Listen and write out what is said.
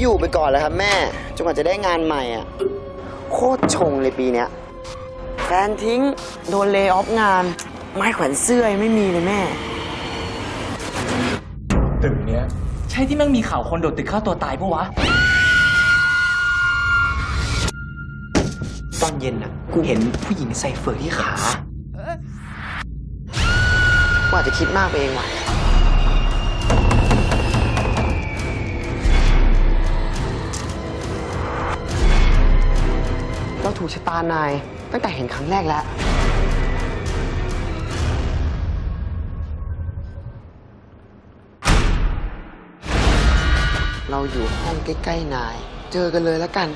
อยู่ไปก่อนแล้วครับแม่จนกว่าจะได้งานใหม่อะโคตรชงเลยปีเนี้ยแฟนทิ้งโดนเลย์ออฟงาน ไม้แขวนเสื้อยังไม่มีเลยแม่ ตึกเนี้ย ใช่ที่แม่งมีข่าวคนโดดตึกฆ่าตัวตายปะวะ ตอนเย็นน่ะกูเห็นผู้หญิงใส่เฟอร์ที่ขาว่าจะคิดมากไปเองว่ะ ถูกชะตานาย ตั้งแต่เห็นครั้งแรกแล้ว เราอยู่ห้องใกล้ ๆ นาย เจอกันเลยแล้วกัน